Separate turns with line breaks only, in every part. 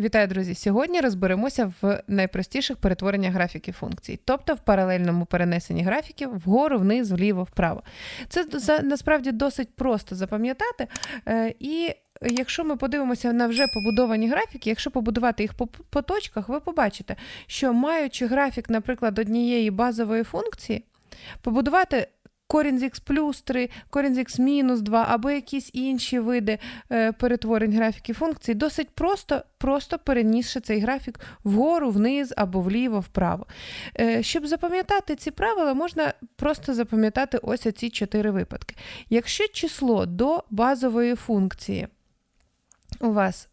Вітаю, друзі! Сьогодні розберемося в найпростіших перетвореннях графіків функцій, тобто в паралельному перенесенні графіків вгору, вниз, вліво, вправо. Це насправді досить просто запам'ятати. е, І якщо ми подивимося на вже побудовані графіки, якщо побудувати їх по, по точках, ви побачите, що маючи графік, наприклад, однієї базової функції, побудувати. Корінь з х плюс 3, корінь з х мінус 2 або якісь інші види е, перетворень графіків функцій, досить просто, просто перенісши цей графік вгору, вниз або вліво, вправо. Е, щоб запам'ятати ці правила, можна просто запам'ятати ось ці чотири випадки. Якщо число до базової функції у вас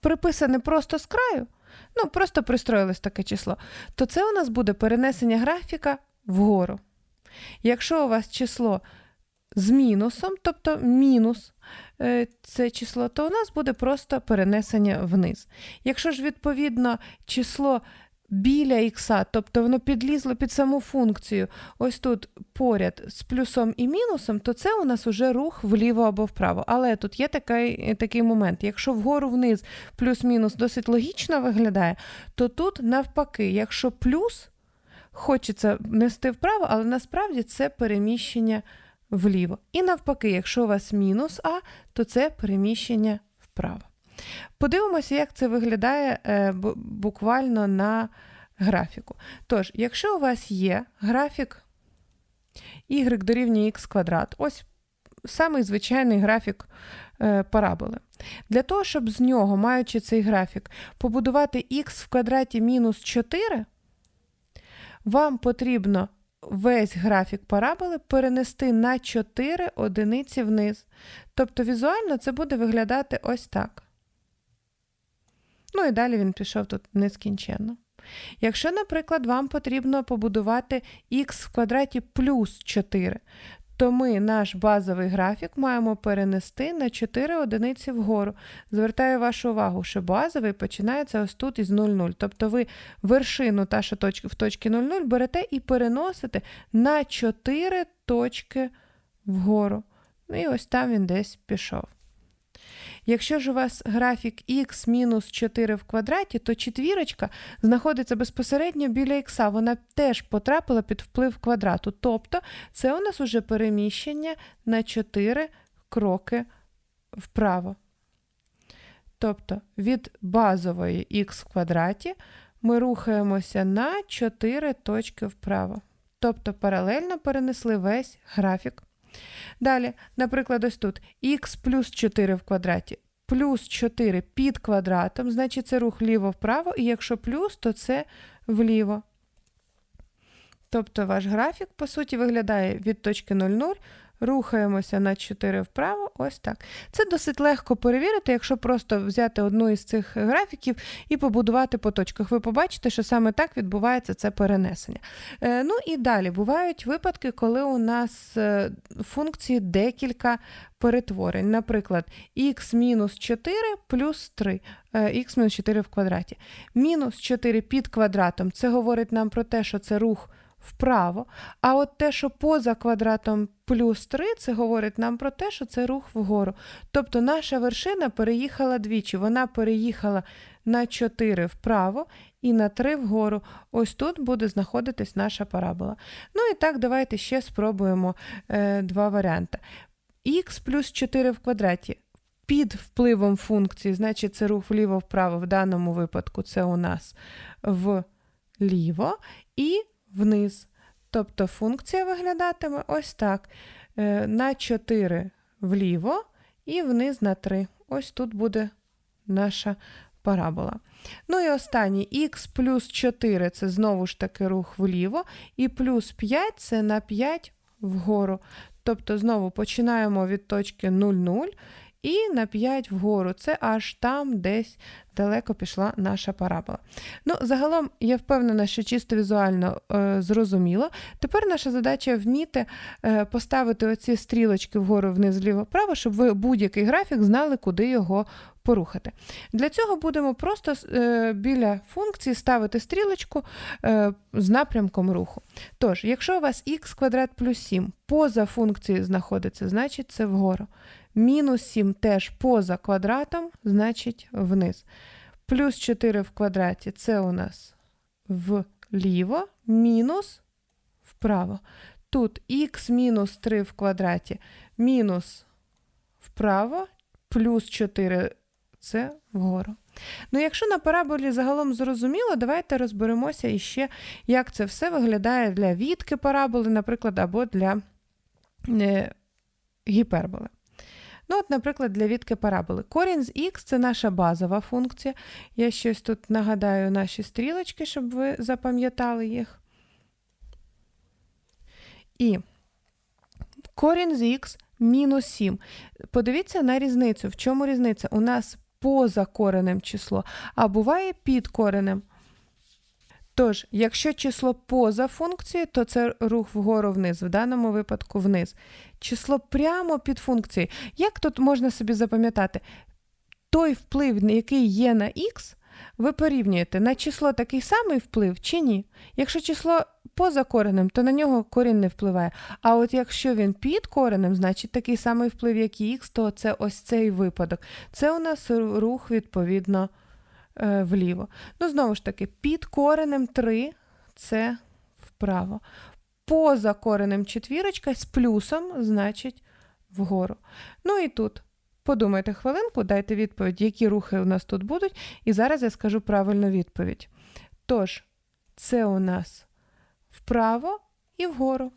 приписане просто з краю, ну просто пристроїлось таке число, то це у нас буде перенесення графіка вгору. Якщо у вас число з мінусом, тобто мінус е, це число, то у нас буде просто перенесення вниз. Якщо ж, відповідно, число біля ікса, тобто воно підлізло під саму функцію, ось тут поряд з плюсом і мінусом, то це у нас уже рух вліво або вправо. Але тут є такий, такий момент: якщо вгору вниз плюс-мінус досить логічно виглядає, то тут навпаки, якщо плюс хочеться нести вправо, але насправді це переміщення вліво. І навпаки, якщо у вас мінус А, то це переміщення вправо. Подивимося, як це виглядає е, буквально на графіку. Тож, якщо у вас є графік y дорівнює x квадрат, ось самий звичайний графік е, параболи. Для того, щоб з нього, маючи цей графік, побудувати x в квадраті мінус 4, вам потрібно весь графік параболи перенести на 4 одиниці вниз. Тобто візуально це буде виглядати ось так. Ну і далі він пішов тут нескінченно. Якщо, наприклад, вам потрібно побудувати х в квадраті плюс 4, то ми наш базовий графік маємо перенести на 4 одиниці вгору. Звертаю вашу увагу, що базовий починається ось тут із 0,0. Тобто ви вершину та, що в точці 0,0 берете і переносите на 4 точки вгору. Ну і ось там він десь пішов. Якщо ж у вас графік х мінус 4 в квадраті, то четвірочка знаходиться безпосередньо біля х, вона теж потрапила під вплив квадрату. Тобто це у нас уже переміщення на 4 кроки вправо. Тобто від базової х в квадраті ми рухаємося на 4 точки вправо. Тобто паралельно перенесли весь графік. Далі, наприклад, ось тут х плюс 4 в квадраті. Плюс 4 під квадратом, значить це рух вліво-вправо, і якщо плюс, то це вліво. Тобто ваш графік, по суті, виглядає від точки 0,0, рухаємося на 4 вправо, ось так. Це досить легко перевірити, якщо просто взяти одну із цих графіків і побудувати по точках. Ви побачите, що саме так відбувається це перенесення. Е, ну і далі бувають випадки, коли у нас е, функції декілька перетворень. Наприклад, х-4 плюс 3, х 4 в квадраті. Мінус 4 під квадратом це говорить нам про те, що це рух вправо. А от те, що поза квадратом плюс 3, це говорить нам про те, що це рух вгору. Тобто наша вершина переїхала двічі. Вона переїхала на 4 вправо і на 3 вгору. Ось тут буде знаходитись наша парабола. Ну і так, давайте ще спробуємо е, два варіанти. х плюс 4 в квадраті. Під впливом функції, значить, це рух вліво-вправо, в даному випадку це у нас вліво і вниз. Тобто функція виглядатиме ось так: Е, на 4 вліво і вниз на 3. Ось тут буде наша парабола. Ну і останній х плюс 4 це знову ж таки рух вліво, і плюс 5 це на 5 вгору. Тобто знову починаємо від точки 0,0 і на 5 вгору. Це аж там десь далеко пішла наша парабола. Ну, загалом, я впевнена, що чисто візуально е, зрозуміло. Тепер наша задача вміти е, поставити оці стрілочки вгору, вниз, вліво, вправо, щоб ви будь-який графік знали, куди його порухати. Для цього будемо просто е, біля функції ставити стрілочку е, з напрямком руху. Тож, якщо у вас х квадрат плюс 7 поза функцією знаходиться, значить це вгору. Мінус 7 теж поза квадратом, значить вниз. Плюс 4 в квадраті це у нас вліво, мінус вправо. Тут х мінус 3 в квадраті, мінус вправо, плюс 4 це вгору. Ну, якщо на параболі загалом зрозуміло, давайте розберемося іще, як це все виглядає для відки параболи, наприклад, або для е, гіперболи. Ну, от, наприклад, для відки параболи. Корінь з х це наша базова функція. Я щось тут нагадаю наші стрілочки, щоб ви запам'ятали їх. І корінь з х мінус 7. Подивіться на різницю. В чому різниця? У нас поза коренем число, а буває під коренем. Тож, якщо число поза функцією, то це рух вгору вниз, в даному випадку вниз. Число прямо під функцією. Як тут можна собі запам'ятати? Той вплив, який є на х, ви порівнюєте на число такий самий вплив чи ні. Якщо число поза коренем, то на нього корінь не впливає. А от якщо він під коренем, значить такий самий вплив, як і х, то це ось цей випадок. Це у нас рух, відповідно, вліво. Ну, знову ж таки, під коренем 3 це вправо. Поза коренем четвірочка з плюсом, значить, вгору. Ну і тут. Подумайте хвилинку, дайте відповідь, які рухи у нас тут будуть, і зараз я скажу правильну відповідь. Тож, це у нас вправо і вгору.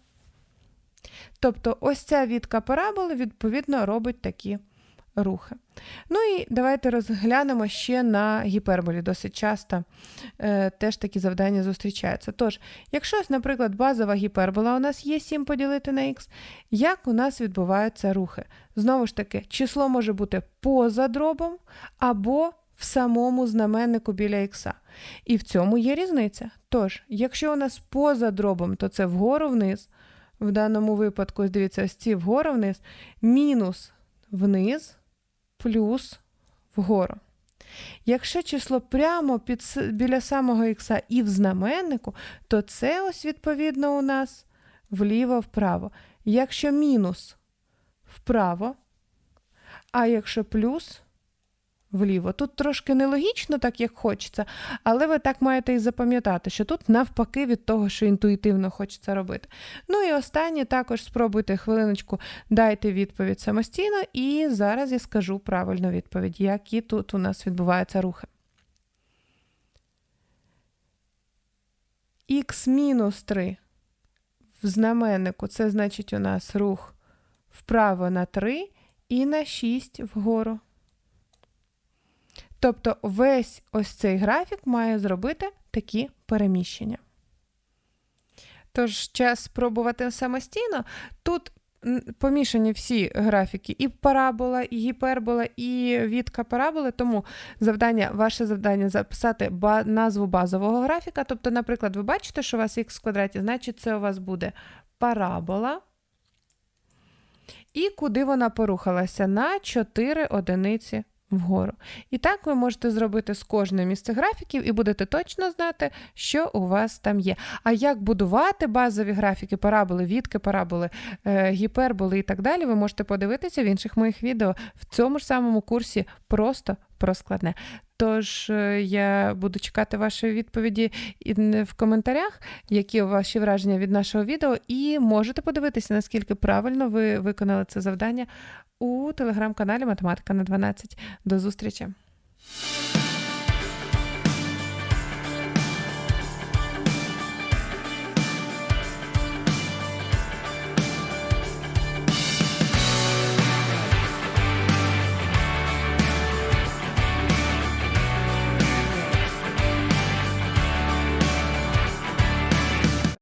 Тобто, ось ця відка параболи, відповідно, робить такі рухи. Ну і давайте розглянемо ще на гіперболі. Досить часто е, теж такі завдання зустрічаються. Тож, якщо, наприклад, базова гіпербола у нас є 7 поділити на х, як у нас відбуваються рухи? Знову ж таки, число може бути поза дробом або в самому знаменнику біля х. І в цьому є різниця. Тож, якщо у нас поза дробом, то це вгору вниз. В даному випадку, дивіться, ось ці вгору вниз, мінус вниз, плюс вгору. Якщо число прямо під, біля самого х і в знаменнику, то це ось відповідно у нас вліво-вправо. Якщо мінус вправо, а якщо плюс вліво. Тут трошки нелогічно, так як хочеться, але ви так маєте і запам'ятати, що тут навпаки від того, що інтуїтивно хочеться робити. Ну і останнє також спробуйте хвилиночку, дайте відповідь самостійно, і зараз я скажу правильну відповідь, які тут у нас відбуваються рухи. Х 3 в знаменнику це значить у нас рух вправо на 3 і на 6 вгору. Тобто весь ось цей графік має зробити такі переміщення. Тож, час спробувати самостійно. Тут помішані всі графіки, і парабола, і гіпербола, і відка параболи. Тому завдання, ваше завдання записати назву базового графіка. Тобто, наприклад, ви бачите, що у вас х в квадраті, значить, це у вас буде парабола. І куди вона порухалася? На 4 одиниці вгору. І так ви можете зробити з кожним із цих графіків і будете точно знати, що у вас там є. А як будувати базові графіки, параболи, відки, параболи, е, гіперболи і так далі, ви можете подивитися в інших моїх відео в цьому ж самому курсі просто про складне. Тож е, я буду чекати вашої відповіді в коментарях, які ваші враження від нашого відео, і можете подивитися, наскільки правильно ви виконали це завдання у телеграм-каналі Математика на 12. До зустрічі!